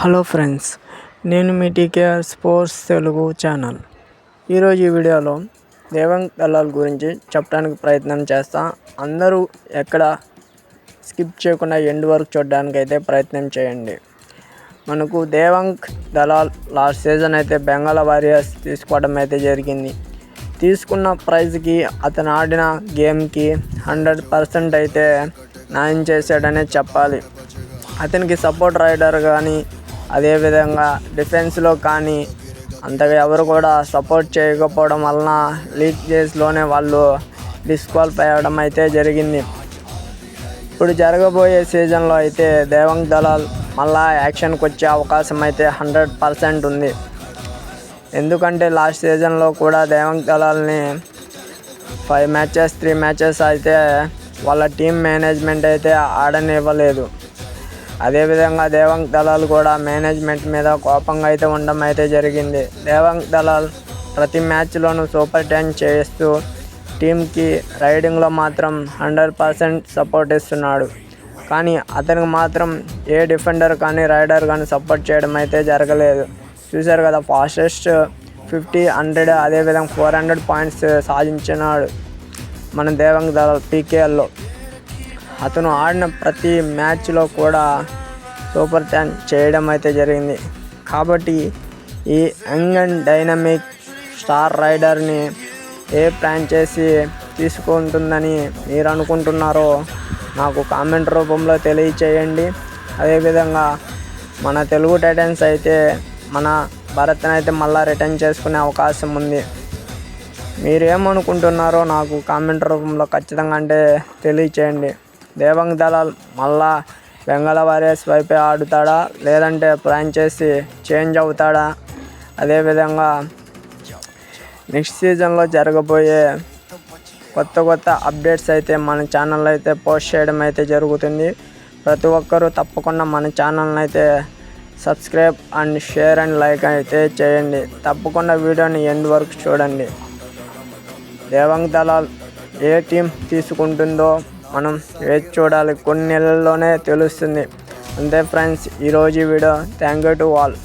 Hello friends నేను మీ TKR sports Telugu channel. ఈరోజు ఈ వీడియోలో దేవంగ్ దళాల్ గురించి చెప్పడానికి ప్రయత్నం చేస్తా. అందరూ ఎక్కడ స్కిప్ చేయకుండా ఎండ్ వరకు చూడడానికి అయితే ప్రయత్నం చేయండి. మనకు దేవంగ్ దళాల్ లాస్ట్ సీజన్ అయితే బెంగాల్ వారియర్స్ తీసుకోవడం అయితే జరిగింది. తీసుకున్న ప్రైజ్కి అతను ఆడిన గేమ్కి హండ్రెడ్ పర్సెంట్ అయితే న్యాయం చేశాడనే చెప్పాలి. అతనికి సపోర్ట్ రైడర్ కానీ అదేవిధంగా డిఫెన్స్లో కానీ అంతగా ఎవరు కూడా సపోర్ట్ చేయకపోవడం వలన లీగ్ చేస్లోనే వాళ్ళు డిస్క్వాలిఫై అవ్వడం అయితే జరిగింది. ఇప్పుడు జరగబోయే సీజన్లో అయితే దేవంగ్ దళాల్ మళ్ళా యాక్షన్కి వచ్చే అవకాశం అయితే హండ్రెడ్ పర్సెంట్ ఉంది. ఎందుకంటే లాస్ట్ సీజన్లో కూడా దేవంగ్ దళాల్ని ఫైవ్ మ్యాచెస్ త్రీ మ్యాచెస్ అయితే వాళ్ళ టీం మేనేజ్మెంట్ అయితే ఆడనివ్వలేదు. అదేవిధంగా దేవంగ్ దళాల్ కూడా మేనేజ్మెంట్ మీద కోపంగా అయితే ఉండడం అయితే జరిగింది. దేవాంగ్ దళాల్ ప్రతి మ్యాచ్లోనూ సూపర్ టెన్ చేస్తూ టీంకి రైడింగ్లో మాత్రం హండ్రెడ్ పర్సెంట్ సపోర్ట్ ఇస్తున్నాడు. కానీ అతనికి మాత్రం ఏ డిఫెండర్ కానీ రైడర్ కానీ సపోర్ట్ చేయడం అయితే జరగలేదు. చూశారు కదా ఫాస్టెస్ట్ ఫిఫ్టీ హండ్రెడ్ అదేవిధంగా ఫోర్ హండ్రెడ్ పాయింట్స్ సాధించినాడు మన దేవంగ్ దళాల్ పీకేఎల్లో. అతను ఆడిన ప్రతి మ్యాచ్లో కూడా సూపర్ ట్యాన్ చేయడం అయితే జరిగింది. కాబట్టి ఈ యంగ్ అండ్ డైనమిక్ స్టార్ రైడర్ని ఏ చేసి తీసుకుంటుందని మీరు అనుకుంటున్నారో నాకు కామెంట్ రూపంలో తెలియచేయండి. అదేవిధంగా మన తెలుగు టైటన్స్ అయితే మన భరత్ని అయితే మళ్ళీ రిటర్న్ చేసుకునే అవకాశం ఉంది. మీరేమనుకుంటున్నారో నాకు కామెంట్ రూపంలో ఖచ్చితంగా అంటే తెలియచేయండి. దేవంగ్ దళాల్ మళ్ళా బెంగాల్ వారియర్స్ వైపే ఆడుతాడా? లేదంటే ఫ్రాంచైజీ చేంజ్ అవుతాడా? అదేవిధంగా నెక్స్ట్ సీజన్లో జరగబోయే కొత్త కొత్త అప్డేట్స్ అయితే మన ఛానల్ అయితే పోస్ట్ చేయడం అయితే జరుగుతుంది. ప్రతి ఒక్కరూ తప్పకుండా మన ఛానల్ని అయితే subscribe and share and like అయితే చేయండి. తప్పకుండా వీడియోని ఎండ్ వరకు చూడండి. దేవంగ్ దళాల్ ఏ టీం తీసుకుంటుందో మనం వేచి చూడాలి? కొన్ని నెలల్లోనే తెలుస్తుంది. అంతే ఫ్రెండ్స్ ఈరోజు video. Thank you to all